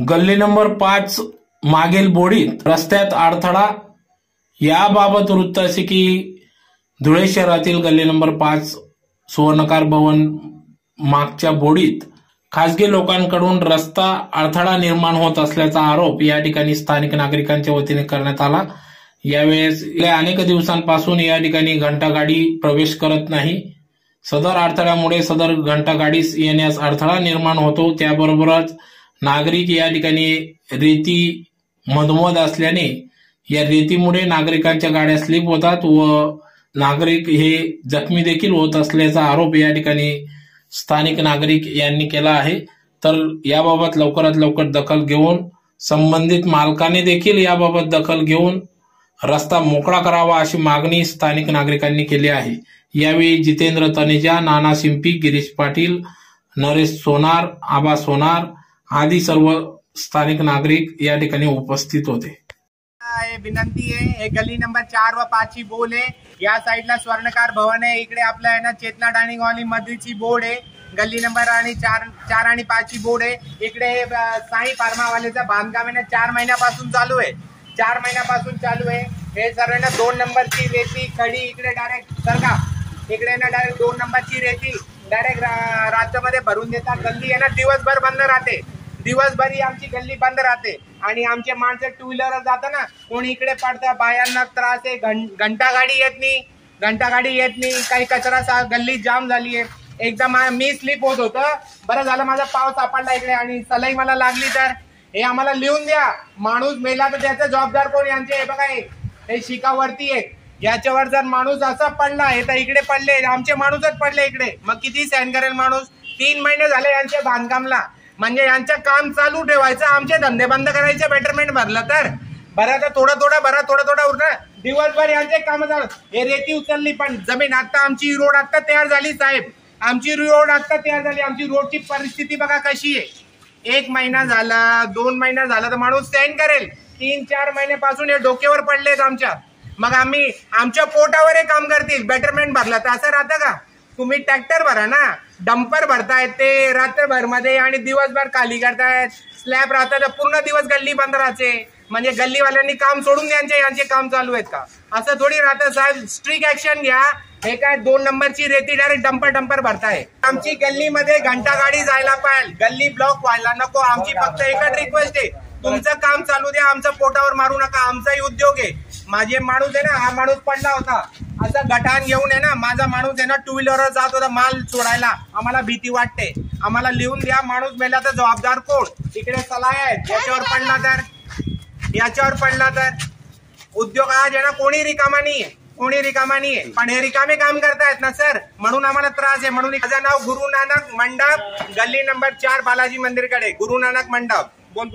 गल्ली नंबर पाच मागील बोडीत रस्त्यात अडथळा. याबाबत वृत्त असे की धुळे शहरातील गल्ली नंबर पाच सुवर्णकार भवन मागच्या बोडीत खासगी लोकांकडून रस्ता अडथळा निर्माण होत असल्याचा आरोप या ठिकाणी स्थानिक नागरिकांच्या वतीने करण्यात आला. यावेळेस गेल्या अनेक दिवसांपासून या ठिकाणी घंटागाडी प्रवेश करत नाही. सदर अडथळ्यामुळे सदर घंटागाडीस येण्यास अडथळा निर्माण होतो. त्याबरोबरच नागरिक या ठिकाणी रेती मधमध असल्याने या रेतीमुळे नागरिकांच्या गाड्या स्लिप होतात व नागरिक हे जखमी देखील होत असल्याचा आरोप या ठिकाणी स्थानिक नागरिक यांनी केला आहे. तर याबाबत लवकरात लवकर दखल घेऊन संबंधित मालकाने देखील याबाबत दखल घेऊन रस्ता मोकळा करावा अशी मागणी स्थानिक नागरिकांनी केली आहे. यावेळी जितेंद्र तनेजा नाना सिंपी गिरीश पाटील नरेश सोनार आबा सोनार आदी सर्व स्थानिक नागरिक या ठिकाणी उपस्थित होते. हे विनंती आहे. हे नंबर चार व पाच ची बोल आहे. या साईडला स्वर्णकार भवन आहे. इकडे आपलं आहे ना चेतना डायनिंग हॉल मधीची बोर्ड आहे. गल्ली नंबर आणि चार चार आणि पाच ची बोर्ड आहे. इकडे साई फार्मावाल्याचं बांधकाम आहे ना चार महिन्यापासून चालू आहे. चार महिन्यापासून चालू आहे. हे सर्व ना दोन नंबरची रेती खडी इकडे डायरेक्ट सरका इकडे ना डायरेक्ट दोन नंबरची रेती डायरेक्ट रात्रमध्ये भरून देतात. गल्ली आहे ना दिवसभर बंद राहते. दिवसभरी आमची गल्ली बंद राहते. आणि आमचे माणसं टू व्हीलर जातं ना कोणी इकडे पडतं बायांना त्रास आहे घं- घंटा गाडी येत नाही. घंटा गाडी येत नाही काही कचरा सा- गल्ली जाम झाली आहे एकदा मा- मी स्लिप होत होतं. बरं झालं माझा पाव सापडला इकडे आणि सलाई मला लागली तर. हे आम्हाला लिहून द्या. माणूस मेला तर त्याचा जबाबदार कोण यांचे हे बघा हे. शिकावरती आहे याच्यावर जर माणूस असा पडला हे तर इकडे पडले. आमचे माणूसच पडले इकडे. मग किती सहन करेल माणूस? तीन महिने झाले यांच्या बांधकामला. म्हणजे यांचं काम चालू ठेवायचं आमचे धंदे बंद करायचे बेटरमेंट भरलं तर. बरं तर थोडं थोडं बरा थोडं थोडं उरलं. दिवसभर यांचे काम चालू. हे रेती उचलली पण जमीन आता आमची रोड आता तयार झाली साहेब. आमची रोड आता तयार झाली. आमची रोडची परिस्थिती बघा कशी आहे. एक महिना झाला दोन महिना झाला तर माणूस सेंड करेल. तीन चार महिन्यापासून हे डोक्यावर पडलेत आमच्या. मग आम्ही आमच्या पोटावर हे काम करतील. बेटरमेंट भरला तर. असं राहतं का? तुम्ही ट्रॅक्टर भरा ना. डंपर भरतायत ते रात्रभरमध्ये आणि दिवसभर खाली करतायत. स्लॅब राहतात तर पूर्ण दिवस गल्ली बंद राहते म्हणजे गल्लीवाल्यांनी काम सोडून यांचे यांचे काम चालू आहेत का. असं थोडी राहतं साहेब. स्ट्रिक्ट ऍक्शन घ्या. हे काय दोन नंबरची रेती डायरेक्ट डंपर डंपर भरताय. आमची गल्लीमध्ये घंटा गाडी जायला पाहिजे गल्ली ब्लॉक व्हायला नको. आमची फक्त एकच रिक्वेस्ट आहे. तुमचं काम चालू द्या. आमचं पोटावर मारू नका. आमचाही उद्योग आहे. माझे माणूस आहे ना हा माणूस पडला होता. असं गटान घेऊन आहे ना माझा माणूस आहे ना टू व्हीलरवर जात होता माल चोरायला. आम्हाला भीती वाटते. आम्हाला लिहून द्या माणूस मेला तर जबाबदार कोण? तिकडे सलाह आहेत याच्यावर पडला तर. याच्यावर पडला तर. उद्योग आज आहे ना कोणी रिकामा नाहीये. कोणी रिकामा नाहीये. पण हे रिकामे काम करतायत ना सर म्हणून आम्हाला त्रास आहे. म्हणून माझं नाव गुरु नानक मंडप गल्ली नंबर चार बालाजी मंदिरकडे. गुरु नानक मंडप. बोल